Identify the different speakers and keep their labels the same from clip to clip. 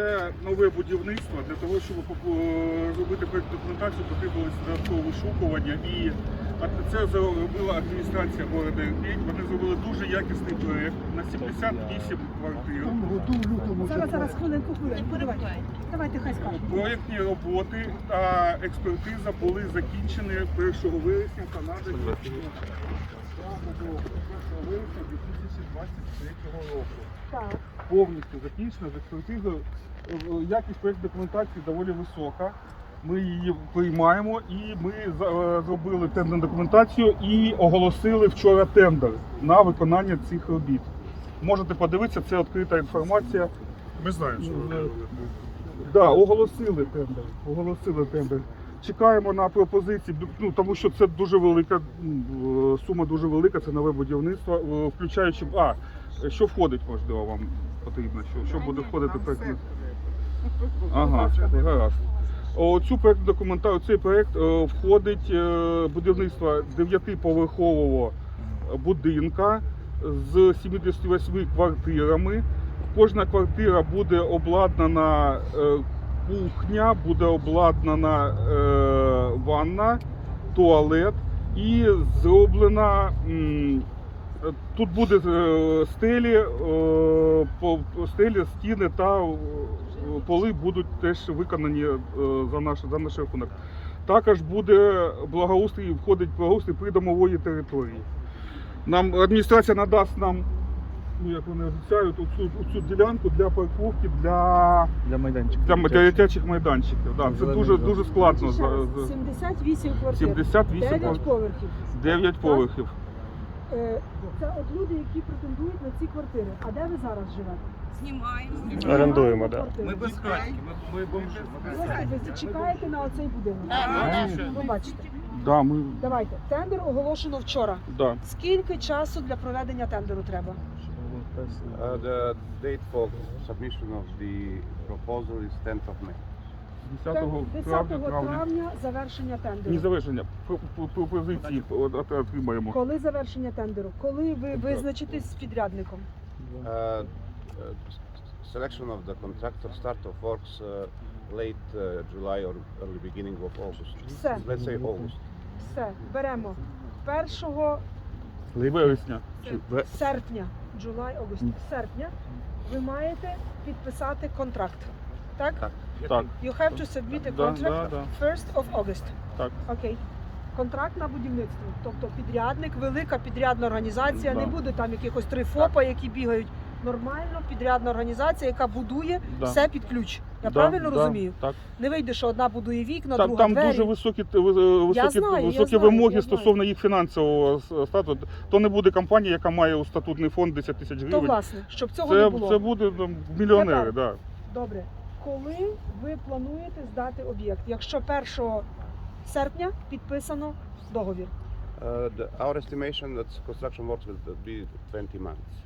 Speaker 1: Це нове будівництво. Для того, щоб е, зробити проєкт документацію, потрібно додаткове вишукування. І це зробила адміністрація города Ірпінь. Вони зробили дуже якісний проєкт на 78 квартир.
Speaker 2: Зараз, зараз, хвилинку, хвилинку. Давайте, давайте хай скаже.
Speaker 1: Проєктні роботи та експертиза були закінчені 1 вересня Канади 1 вересня 2023 року.
Speaker 2: Так.
Speaker 1: повністю закінчена з експертизою. Е, Якість проєкт документації доволі висока. Ми її приймаємо і ми е, зробили тендерну документацію і оголосили вчора тендер на виконання цих робіт. Можете подивитися, це відкрита інформація.
Speaker 3: Ми знаємо, що ви робите.
Speaker 1: Да, оголосили тендер. Оголосили тендер. Чекаємо на пропозиції, ну тому що це дуже велика е, сума, дуже велика. Це нове будівництво, е, включаючи а що входить, можливо, вам потрібно, що, що буде входити в. Ага, гаразд. У цю проект документацію, цей проект е, входить е, будівництво дев'ятиповерхового будинка з 78 квартирами. Кожна квартира буде обладнана е, кухня, буде обладнана ванна, туалет і зроблена. Тут буде е, стелі, е, стелі, стіни та е, поли будуть теж виконані за наш, за наш рахунок. Також буде благоустрій, входить благоустрій придомової території. Нам адміністрація надасть нам, ну як вони обіцяють, оцю, оцю ділянку для парковки для,
Speaker 4: Для майданчика.
Speaker 1: для, для дитячих майданчиків. Да, це дуже, дуже складно.
Speaker 2: Ще
Speaker 1: За,
Speaker 2: раз, 78 квартир.
Speaker 1: 78
Speaker 2: 9 поверхів.
Speaker 1: 9 поверхів.
Speaker 2: Е, Це от люди, які претендують на ці квартири. А де ви зараз живете?
Speaker 5: Знімаємо.
Speaker 4: Орендуємо.
Speaker 2: Квартири.
Speaker 3: Ми без хатки, ми, ми бомжи.
Speaker 2: Ви чекаєте на оцей будинок. Ви бачите.
Speaker 1: Да, ми,
Speaker 2: Давайте. Тендер оголошено вчора.
Speaker 1: да.
Speaker 2: Скільки часу для проведення тендеру треба?
Speaker 6: Uh, the date for submission of the proposal is 10th of May.
Speaker 1: 10
Speaker 2: 10
Speaker 1: травня, травня.
Speaker 2: травня завершення
Speaker 1: Ні,
Speaker 2: тендеру.
Speaker 1: завершення. Про- про- Пропозиції от- от- отримаємо.
Speaker 2: Коли завершення тендеру? Коли ви визначитесь з підрядником?
Speaker 6: Uh, uh, selection of the contractor, start of works uh, late uh, July or early beginning of August.
Speaker 2: Все,
Speaker 6: Let's say August.
Speaker 2: все. Беремо 1
Speaker 1: Вересня.
Speaker 2: серпня, July, August, серпня, ви маєте підписати контракт. Так?
Speaker 6: Так.
Speaker 1: Так,
Speaker 2: You have to submit a
Speaker 1: Да,
Speaker 2: contract
Speaker 1: да,
Speaker 2: 1st of August.
Speaker 1: так.
Speaker 2: Окей. Контракт на будівництво. Тобто підрядник, велика підрядна організація,
Speaker 1: Да.
Speaker 2: не буде там якихось три ФОПа, які бігають. Нормально підрядна організація, яка будує
Speaker 1: Да.
Speaker 2: все під ключ. Я
Speaker 1: Да,
Speaker 2: правильно
Speaker 1: да,
Speaker 2: розумію?
Speaker 1: Так.
Speaker 2: Не вийде, що одна будує вікна,
Speaker 1: Там,
Speaker 2: друга
Speaker 1: там
Speaker 2: двері.
Speaker 1: дуже високі, т- ви- е, високі,
Speaker 2: знаю, я
Speaker 1: високі
Speaker 2: знаю,
Speaker 1: вимоги
Speaker 2: я знаю.
Speaker 1: стосовно їх фінансового с- статусу. То не буде компанія, яка має у статутний фонд 10 тисяч
Speaker 2: То
Speaker 1: гривень.
Speaker 2: власне, щоб цього не
Speaker 1: Це,
Speaker 2: було.
Speaker 1: це буде ну, мільйонери,
Speaker 2: Тепер.
Speaker 1: да.
Speaker 2: Добре. Коли ви плануєте здати об'єкт? Якщо 1 серпня підписано договір.
Speaker 6: Uh, the, our estimation that construction works will be 20 months.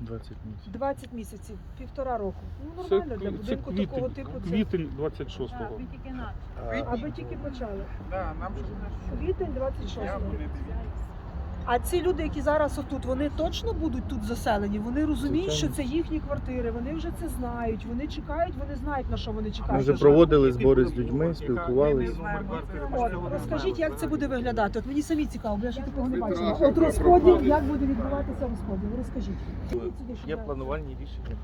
Speaker 4: 20 місяців.
Speaker 2: 20 місяців, півтора року. Ну
Speaker 1: Це,
Speaker 2: нормально для
Speaker 1: це
Speaker 2: будинку такого типу. Це
Speaker 1: квітень 26-го.
Speaker 5: Ви тільки на.
Speaker 6: Uh,
Speaker 2: аби тільки почали.
Speaker 3: Да, нам
Speaker 2: Квітень 26-го. А ці люди, які зараз отут, вони точно будуть тут заселені. Вони розуміють, що це їхні квартири. Вони вже це знають. Вони чекають, вони знають на що вони
Speaker 4: Ми
Speaker 2: чекають.
Speaker 4: вже проводили збори з людьми, спілкувалися.
Speaker 2: От, розкажіть, як це буде виглядати. От мені самі цікаво, бо я ще такого не бачила. От розподіл, як буде відбуватися розподіл. Розкажіть. Сюди.
Speaker 4: Є планувальні рішення.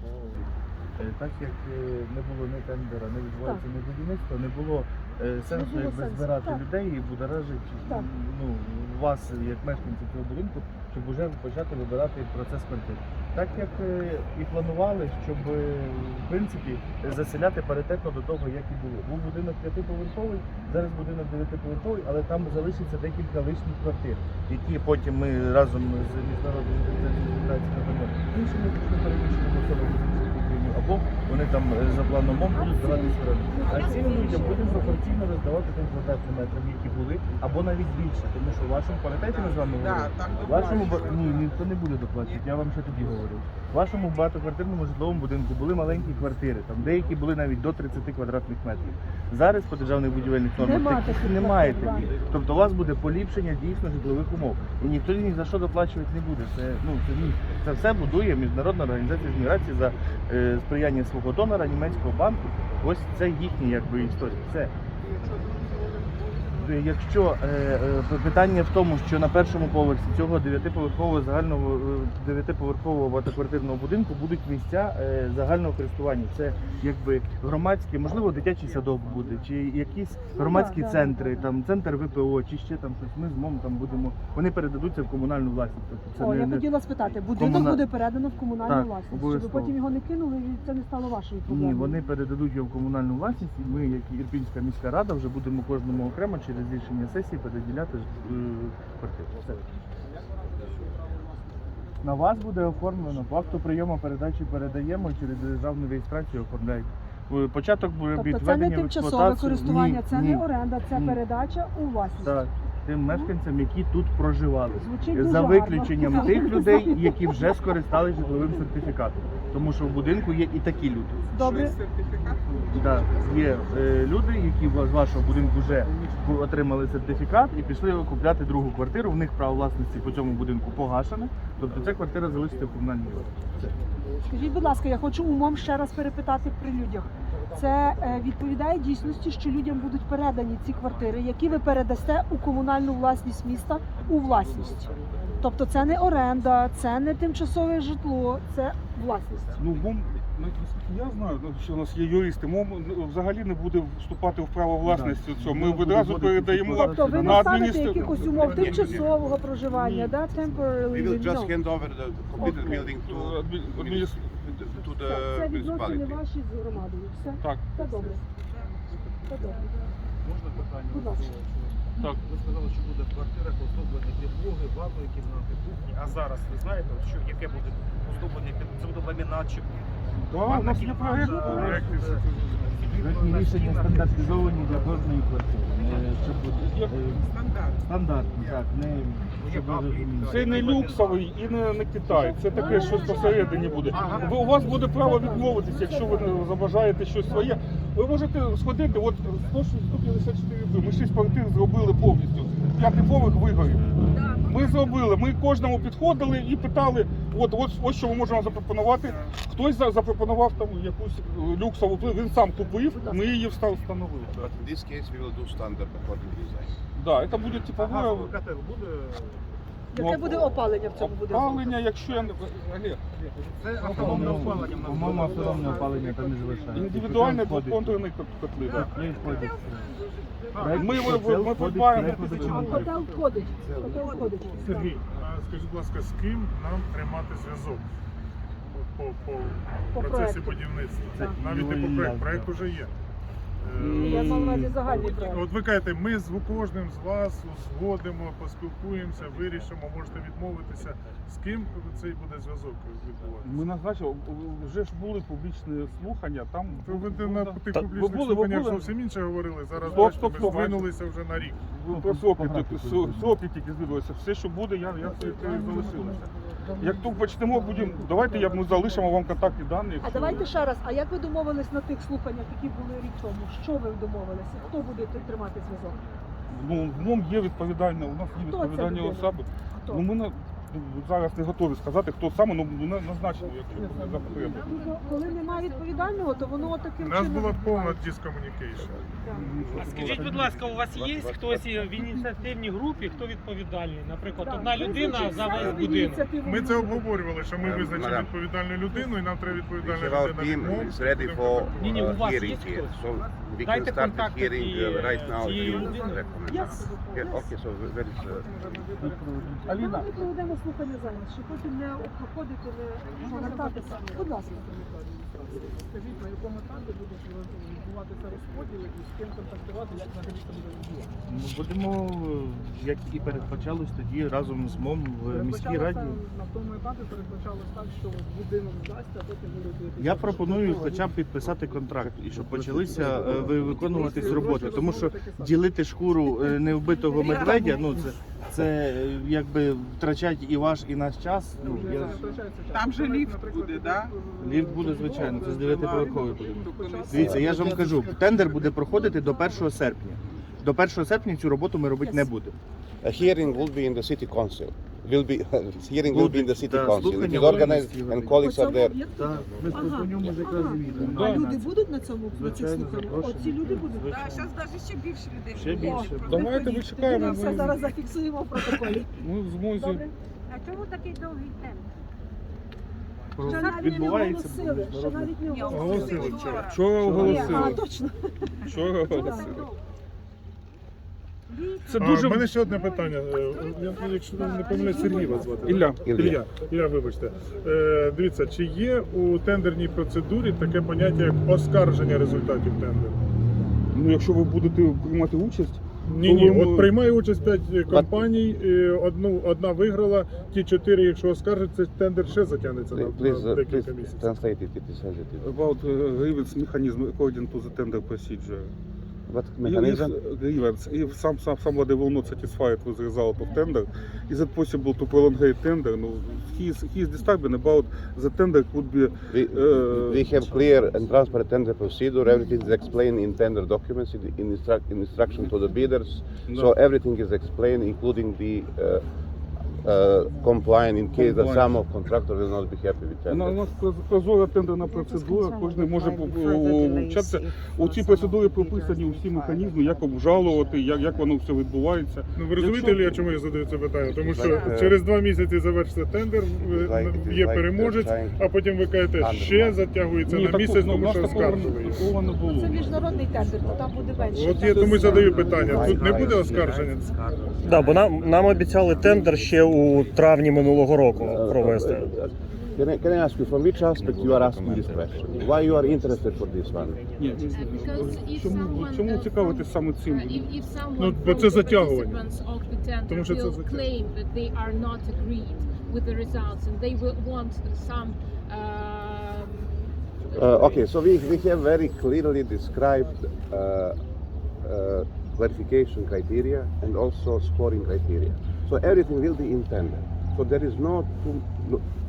Speaker 4: Е, Так як е, не було ні тендера, не відбувається ні будівництва, не було е, сенсу
Speaker 2: було
Speaker 4: якби
Speaker 2: сенсу,
Speaker 4: збирати
Speaker 2: так.
Speaker 4: людей і будоражити
Speaker 2: Так.
Speaker 4: ну, вас, як мешканців цього будинку, щоб вже почати вибирати процес квартир. Так як е, і планували, щоб е, в принципі заселяти паритетно до того, як і було. Був будинок п'ятиповерховий, зараз будинок дев'ятиповерховий, але там залишиться декілька лишніх квартир, які потім ми разом з надамо іншими переміщеними особами або вони там е, за планом будуть здавати сторони. А цим людям будемо пропорційно роздавати тим квадратним метрам, які були, або навіть більше, тому що в вашому паритеті ми з вами говорили. Вашому ба- ні, ніхто не буде доплачувати, я вам ще тоді говорив. В вашому багатоквартирному житловому будинку були маленькі квартири, там деякі були навіть до 30 квадратних метрів. Зараз по державних будівельних нормах
Speaker 2: Нема
Speaker 4: таких
Speaker 2: таких
Speaker 4: немає таких. Тобто у вас буде поліпшення дійсно житлових умов. І ніхто ні за що доплачувати не буде. Це ну це ні. Це все будує міжнародна організація з міграції за е, сприяння свого донора німецького банку. Ось це їхня якби історія. Все. Е, Якщо е, е, питання в тому, що на першому поверсі цього дев'ятиповерхового загального е, дев'ятиповерхового багатоквартирного будинку будуть місця е, загального користування. Це якби громадські, можливо, дитячий садок буде, чи якісь громадські
Speaker 2: да, да.
Speaker 4: центри, там центр ВПО, чи ще там щось. Ми з МОМ там будемо. Вони передадуться в комунальну власність. Тобто це
Speaker 2: О,
Speaker 4: не,
Speaker 2: я
Speaker 4: не-
Speaker 2: хотіла спитати, будинок
Speaker 4: Комуна-
Speaker 2: буде передано в комунальну
Speaker 4: Так,
Speaker 2: власність, щоб ви потім його не кинули і це не стало вашою проблемою.
Speaker 4: Ні, вони передадуть його в комунальну власність, і ми, як Ірпінська міська рада, вже будемо кожному окремо через рішення сесії переділяти е, квартиру. Все. На вас буде оформлено по акту прийому передачі передаємо через державну реєстрацію оформляють. Е, Початок буде
Speaker 2: Тобто це не тимчасове користування,
Speaker 4: Ні,
Speaker 2: це
Speaker 4: ні.
Speaker 2: не оренда, це
Speaker 4: Ні.
Speaker 2: передача у власність.
Speaker 4: Так, тим мешканцям, які тут проживали.
Speaker 2: Звучить
Speaker 4: За
Speaker 2: гарно.
Speaker 4: виключенням тих людей, які вже скористались житловим сертифікатом. Тому що в будинку є і такі люди.
Speaker 2: Добре,
Speaker 4: Да, є е, люди, які з вашого будинку вже отримали сертифікат і пішли купляти другу квартиру. В них право власності по цьому будинку погашене. Тобто ця квартира залишиться в комунальній власності.
Speaker 2: скажіть, будь ласка, я хочу умом ще раз перепитати при людях. Це е, відповідає дійсності, що людям будуть передані ці квартири, які ви передасте у комунальну власність міста у власність. Тобто це не оренда, це не тимчасове житло, це власність.
Speaker 1: Ну, наскільки я знаю, ну, що у нас є юристи, МОМ ну, взагалі не буде вступати в право власності.
Speaker 4: Да.
Speaker 1: цього.
Speaker 4: Ми
Speaker 1: Ми одразу передаємо
Speaker 2: Тобто ви
Speaker 1: на
Speaker 2: ставите якихось умов тимчасового проживання, да? temporary
Speaker 6: We will just hand over the completed
Speaker 2: Okay.
Speaker 6: building to, to,
Speaker 2: Це,
Speaker 6: the
Speaker 2: це відносини ваші з громадою. Все,
Speaker 1: Так,
Speaker 2: це добре. Це добре.
Speaker 3: Можна питання?
Speaker 2: Будь ласка.
Speaker 1: так.
Speaker 3: Ви сказали, що буде в квартирах оздоблені підлоги, ванної кімнати, кухні. А зараз ви знаєте, що яке буде оздоблення? Це буде ламінат чи
Speaker 1: Да, у нас є проєкт.
Speaker 4: Рішення стандартизовані для кожної квартири. Е, Щоб е,
Speaker 3: стандарт.
Speaker 4: стандартні, так, не щоб ви розуміли.
Speaker 1: Це не люксовий і не, не Китай. Це таке щось посередині буде. Ви, у вас буде право відмовитися, якщо ви не забажаєте щось своє. Ви можете сходити, от 100 154 би. Ми 6 квартир зробили повністю. П'ятий поверх вигорів. Ми зробили. Ми кожному підходили і питали, от, от ось що ми можемо запропонувати. Хтось за- запропонував там якусь е, люксову плиту, він сам купив, ми її встановили.
Speaker 6: In this case, we will do standard according to design.
Speaker 1: Да, це буде типове
Speaker 3: Газовий котел буде.
Speaker 2: Яке буде опалення в цьому будинку?
Speaker 1: опалення, якщо я не Олег,
Speaker 3: Це автономне опалення.
Speaker 4: По-моєму, автономне опалення там не залишається.
Speaker 1: індивідуальний
Speaker 4: Входить.
Speaker 1: двоконтурний кот- котли.
Speaker 4: Котли входять.
Speaker 1: Ми- ми- придбаємо
Speaker 2: А котел входить. Котел входить.
Speaker 5: Сергій, а скажіть, будь ласка, з ким нам тримати зв'язок по, по,
Speaker 2: По
Speaker 5: процесі будівництва? Навіть не по
Speaker 4: Юлія.
Speaker 5: проект, проект уже є.
Speaker 2: Я мав на увазі загальний проект.
Speaker 5: От ви кажете, ми з кожним з вас узгодимо, поспілкуємося, вирішимо, можете відмовитися. З ким цей буде зв'язок відбуватися?
Speaker 1: Ми назначили, вже ж були публічні слухання, там
Speaker 5: Ви, ви на тих
Speaker 1: ви
Speaker 5: публічних
Speaker 1: були, ви
Speaker 5: слуханнях
Speaker 1: були?
Speaker 5: зовсім інше говорили. Зараз
Speaker 1: Стоп,
Speaker 5: бачите,
Speaker 1: стоп, стоп,
Speaker 5: здвинулися вже на рік.
Speaker 1: ви
Speaker 4: Ну,
Speaker 1: про
Speaker 4: графіку
Speaker 1: тільки- звідувалися. Все, що буде, я, я це це залишилося. Як тут почнемо, будемо, давайте я, ми залишимо вам контактні дані.
Speaker 2: А давайте ще раз, а як ви домовились на тих слуханнях, які були рік тому? Що ви домовилися? Хто буде тримати зв'язок?
Speaker 1: Ну, в МОМ є відповідальне, у нас є
Speaker 2: Хто це
Speaker 1: відповідальні особи.
Speaker 2: Хто?
Speaker 1: Ну, ми на, зараз не готові сказати, хто саме, ну на- назначимо, якщо буде за потреби.
Speaker 2: Ну, Коли немає відповідального, то воно таким
Speaker 5: У
Speaker 2: нас
Speaker 5: була повна дискомунікейшн.
Speaker 7: А скажіть, будь ласка, у вас є хтось в ініціативній групі, хто відповідальний? Наприклад, одна людина за весь будинок.
Speaker 5: Ми це обговорювали, що ми
Speaker 6: Е,
Speaker 5: визначимо
Speaker 6: мадам.
Speaker 5: відповідальну людину, і нам треба відповідальна людина
Speaker 7: Ні, ні, у
Speaker 6: uh,
Speaker 7: вас є хтось?
Speaker 6: we can
Speaker 7: Дайте
Speaker 6: start the
Speaker 7: контакти
Speaker 6: hearing uh,
Speaker 7: цієї- людини.
Speaker 2: Yes.
Speaker 6: Okay, so where is uh,
Speaker 1: Аліна,
Speaker 2: Ми проведемо слухання зараз, щоб потім не обходити, не повертатися. Будь ласка.
Speaker 3: Скажіть, на якому етапі буде відбуватися розподіл і з ким контактувати, як взагалі це буде відбуватися?
Speaker 4: Ну, Будемо, е, як і передбачалось тоді разом з МОМ в міській раді.
Speaker 3: На тому етапі передбачалось так, що будинок здасться, а потім будуть...
Speaker 4: Я пропоную хоча б підписати контракт і щоб почалися е, ви- виконуватись роботи. Тому що ділити шкуру е, невбитого медведя, ну це, це якби втрачать і ваш, і наш час. Ну, я,
Speaker 3: Там же ліфт буде, так?
Speaker 4: ліфт буде звичайно, це з дев'ятиповерховий будинок. Дивіться, я ж вам кажу, тендер буде проходити до 1 серпня. До 1 серпня цю роботу ми робити не будемо.
Speaker 6: A hearing will be in the city council. Will be hearing will be in the city
Speaker 4: Да,
Speaker 6: council. It
Speaker 4: слухання
Speaker 6: is organized
Speaker 4: органів
Speaker 6: and
Speaker 4: міських
Speaker 6: colleagues
Speaker 2: По
Speaker 6: are
Speaker 2: цьому
Speaker 6: there.
Speaker 2: об'єкту?
Speaker 4: Так, ми
Speaker 2: Ага.
Speaker 4: по ньому ж якраз і їдемо.
Speaker 2: А
Speaker 4: Да.
Speaker 2: люди будуть на цьому на цих
Speaker 4: Звичайно,
Speaker 2: слуханнях?
Speaker 4: запрошую.
Speaker 2: Оці люди будуть.
Speaker 8: Так, зараз навіть ще більше людей.
Speaker 4: Ще
Speaker 8: буде.
Speaker 4: більше.
Speaker 8: Просто
Speaker 1: Давайте
Speaker 8: ходіть.
Speaker 1: ми чекаємо.
Speaker 2: Ми все
Speaker 1: ми-
Speaker 2: зараз зафіксуємо в протоколі.
Speaker 1: Ми в змозі.
Speaker 2: Добре?
Speaker 8: А чому такий довгий темп?
Speaker 2: Ще навіть не
Speaker 4: Відбувається
Speaker 2: оголосили. Ще навіть не
Speaker 8: Ні,
Speaker 2: оголосили.
Speaker 5: Оголосили вчора.
Speaker 1: Вчора
Speaker 2: Ні, А,
Speaker 1: оголосили.
Speaker 2: точно.
Speaker 1: Вчора
Speaker 8: Чому так
Speaker 1: оголосили.
Speaker 8: довго?
Speaker 1: Це дуже
Speaker 5: в мене ще одне питання. Е, Я, якщо не помиляюсь, Сергій вас звати.
Speaker 1: Ілля.
Speaker 6: Ілля.
Speaker 5: Ілля, Ілля, вибачте. Е, дивіться, чи є у тендерній процедурі таке поняття, як оскарження результатів тендеру?
Speaker 1: Ну, якщо ви будете приймати участь,
Speaker 5: Ні, ні, от приймає участь 5 компаній, і одну, одна виграла, ті чотири, якщо оскаржать, цей тендер ще затягнеться на,
Speaker 6: Please,
Speaker 5: на
Speaker 6: uh, please
Speaker 5: декілька місяців.
Speaker 6: translate it. It is sensitive.
Speaker 1: about uh, grievance mechanism according to the tender procedure.
Speaker 6: What mechanism?
Speaker 1: If grievance, if some, some somebody will not satisfied with the result of tender, is it possible to prolongate tender? No, he is he is disturbing about the tender could be
Speaker 6: We,
Speaker 1: Uh,
Speaker 6: we have clear and transparent tender procedure. Everything is explained in tender documents, in, in, instruct, in instruction to the bidders. So everything is explained, including the uh, uh, complying in case that some of contractor will not be happy with tender.
Speaker 1: у нас проз- прозора тендерна процедура. Кожен може вчатися. У цій процедурі прописані усі механізми, як обжалувати, як, як воно все відбувається.
Speaker 5: Ну ви розумієте,
Speaker 1: Якщо-
Speaker 5: чому я задаю це питання? Тому що
Speaker 6: Like, uh,
Speaker 5: через два місяці завершиться тендер,
Speaker 6: like,
Speaker 5: є переможець, а потім ви кажете, ще затягується
Speaker 1: Ні,
Speaker 5: на місяць,
Speaker 1: ну,
Speaker 5: тому що
Speaker 1: було.
Speaker 2: Це міжнародний тендер, то там буде менше.
Speaker 5: От я тому задаю питання. Тут не буде оскарження?
Speaker 9: Да, бо нам обіцяли тендер ще у травні минулого року
Speaker 6: Uh,
Speaker 9: провести.
Speaker 6: uh, uh, Can I, can I ask you from which aspect you are asking this question? Why you are interested for this one?
Speaker 1: Ні, чому, чому цікавитись саме цим?
Speaker 10: If, if someone
Speaker 5: Ну, бо
Speaker 10: from
Speaker 5: це
Speaker 10: the
Speaker 5: затягування.
Speaker 10: participants of the tender
Speaker 5: Тому що це
Speaker 10: will
Speaker 5: затягування.
Speaker 10: claim that they are not agreed with the results and they will want some um,
Speaker 6: Uh, okay, so we, we have very clearly described uh, uh, clarification criteria and also scoring criteria. So everything will be in tender. So there is no,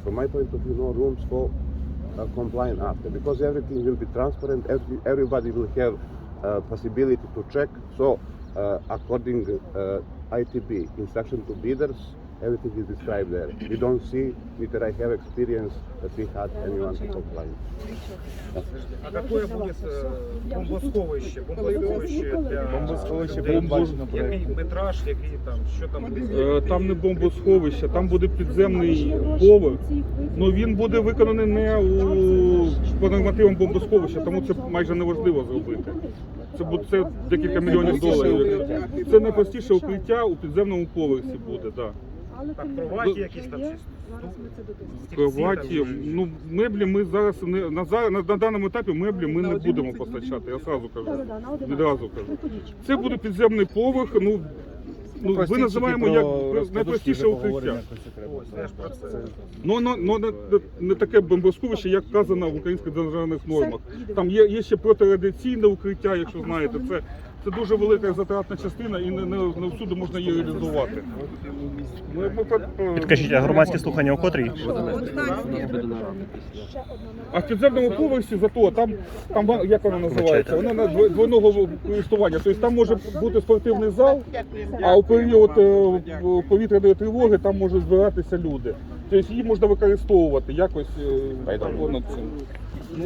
Speaker 6: from my point of view, no rooms for uh, complying after because everything will be transparent. Every, everybody will have uh, possibility to check. So uh, according uh, ITB instruction to bidders, everything is described there. We don't see neither I have experience that we had anyone to comply.
Speaker 3: А какое будет э, бомбосховище? Бомбосховище для
Speaker 4: Бомбосховище передбачено
Speaker 3: Який метраж, який там, що там буде?
Speaker 1: Е, Там не бомбосховище, там буде підземний поверх. Ну він буде виконаний не у по нормативам бомбосховища, тому це майже неможливо зробити. Це буде це декілька мільйонів доларів. Це найпростіше укриття у підземному поверсі буде. Да.
Speaker 2: Але
Speaker 3: Так, кроваті якісь там чи
Speaker 2: Зараз ми це.
Speaker 3: Стільці
Speaker 1: Кроваті,
Speaker 3: там,
Speaker 1: ну меблі ми зараз не на зараз на, на даному етапі меблі ми не будемо постачати. Я одразу кажу.
Speaker 2: Да-да-да, на один
Speaker 1: Відразу кажу.
Speaker 2: Ну.
Speaker 1: Це буде підземний поверх. Ну ну ми називаємо як найпростіше укриття.
Speaker 3: Ось, це про це.
Speaker 1: Ну, ну, ну не, не, не таке бомбосховище, як вказано в українських державних нормах. Там є, є ще протирадіаційне укриття, якщо знаєте. Це, це дуже велика затратна частина і не, не, не всюди можна її реалізувати. Ми, ми, ми-
Speaker 9: Підкажіть, а громадські слухання у котрій?
Speaker 1: А в підземному поверсі зато там, там як воно називається? Воно на дво- двойного користування. Тобто там може бути спортивний зал, а у період е, повітряної тривоги там можуть збиратися люди. Тобто її можна використовувати якось е,
Speaker 6: Байдуже.
Speaker 1: понад цим. Ну,